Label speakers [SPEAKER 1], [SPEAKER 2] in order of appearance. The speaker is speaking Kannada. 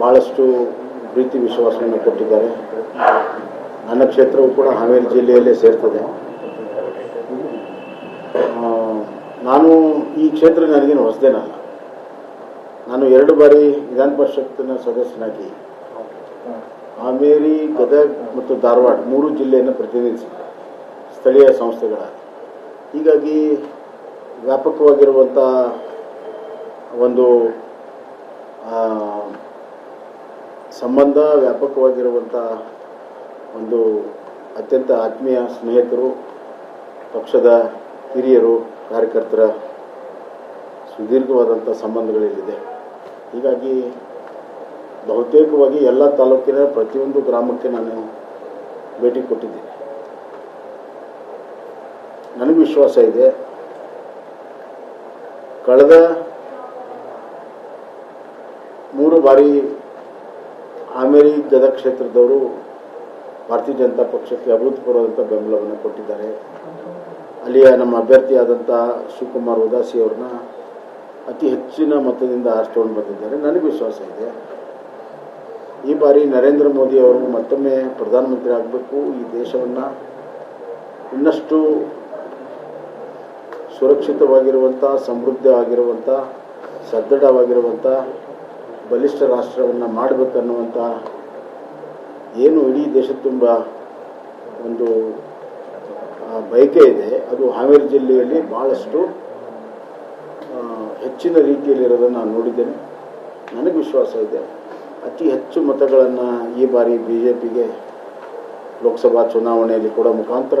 [SPEAKER 1] ಭಾಳಷ್ಟು ಪ್ರೀತಿ ವಿಶ್ವಾಸವನ್ನು ಕೊಟ್ಟಿದ್ದಾರೆ. ನನ್ನ ಕ್ಷೇತ್ರವು ಕೂಡ ಹಾವೇರಿ ಜಿಲ್ಲೆಯಲ್ಲೇ ಸೇರ್ತದೆ. ನಾನು ಈ ಕ್ಷೇತ್ರ ನನಗೇನು ಹೊಸದೇನಲ್ಲ. ನಾನು ಎರಡು ಬಾರಿ ವಿಧಾನ ಪರಿಷತ್ತಿನ ಸದಸ್ಯನಾಗಿ ಹಾವೇರಿ, ಗದಗ ಮತ್ತು ಧಾರವಾಡ ಮೂರು ಜಿಲ್ಲೆಯನ್ನು ಪ್ರತಿನಿಧಿಸಿದೆ. ಸ್ಥಳೀಯ ಸಂಸ್ಥೆಗಳ ಹೀಗಾಗಿ ವ್ಯಾಪಕವಾಗಿರುವಂಥ ಒಂದು ಸಂಬಂಧ ವ್ಯಾಪಕವಾಗಿರುವಂಥ ಒಂದು ಅತ್ಯಂತ ಆತ್ಮೀಯ ಸ್ನೇಹಿತರು, ಪಕ್ಷದ ಹಿರಿಯರು, ಕಾರ್ಯಕರ್ತರ ಸುದೀರ್ಘವಾದಂಥ ಸಂಬಂಧಗಳಿಲ್ಲಿದೆ. ಹೀಗಾಗಿ ಬಹುತೇಕವಾಗಿ ಎಲ್ಲ ತಾಲೂಕಿನ ಪ್ರತಿಯೊಂದು ಗ್ರಾಮಕ್ಕೆ ನಾನು ಭೇಟಿ ಕೊಟ್ಟಿದ್ದೀನಿ ನನಗೆ ವಿಶ್ವಾಸ ಇದೆ. ಕಳೆದ ಮೂರು ಬಾರಿ ಗದಗ ಕ್ಷೇತ್ರದವರು ಭಾರತೀಯ ಜನತಾ ಪಕ್ಷಕ್ಕೆ ಅಭೂತಪೂರ್ವದಂಥ ಬೆಂಬಲವನ್ನು ಕೊಟ್ಟಿದ್ದಾರೆ. ಅಲ್ಲಿಯ ನಮ್ಮ ಅಭ್ಯರ್ಥಿಯಾದಂಥ ಶಿವಕುಮಾರ್ ಉದಾಸಿ ಅವ್ರನ್ನ ಅತಿ ಹೆಚ್ಚಿನ ಮತದಿಂದ ಆರಿಸ್ಕೊಂಡು ಬಂದಿದ್ದಾರೆ. ನನಗೆ ವಿಶ್ವಾಸ ಇದೆ. ಈ ಬಾರಿ ನರೇಂದ್ರ ಮೋದಿ ಅವರು ಮತ್ತೊಮ್ಮೆ ಪ್ರಧಾನಮಂತ್ರಿ ಆಗಬೇಕು. ಈ ದೇಶವನ್ನು ಇನ್ನಷ್ಟು ಸುರಕ್ಷಿತವಾಗಿರುವಂಥ ಸಮೃದ್ಧವಾಗಿರುವಂಥ ಸದೃಢವಾಗಿರುವಂಥ ಬಲಿಷ್ಠ ರಾಷ್ಟ್ರವನ್ನು ಮಾಡಬೇಕನ್ನುವಂಥ ಏನು ಇಡೀ ದೇಶ ತುಂಬ ಒಂದು ಬಯಕೆ ಇದೆ. ಅದು ಹಾವೇರಿ ಜಿಲ್ಲೆಯಲ್ಲಿ ಭಾಳಷ್ಟು ಹೆಚ್ಚಿನ ರೀತಿಯಲ್ಲಿರೋದನ್ನು ನಾನು ನೋಡಿದ್ದೇನೆ. ನನಗೆ ವಿಶ್ವಾಸ ಇದೆ. ಅತಿ ಹೆಚ್ಚು ಮತಗಳನ್ನು ಈ ಬಾರಿ ಬಿ ಜೆ ಪಿಗೆ ಲೋಕಸಭಾ ಚುನಾವಣೆಯಲ್ಲಿ ಕೊಡೋ ಮುಖಾಂತರ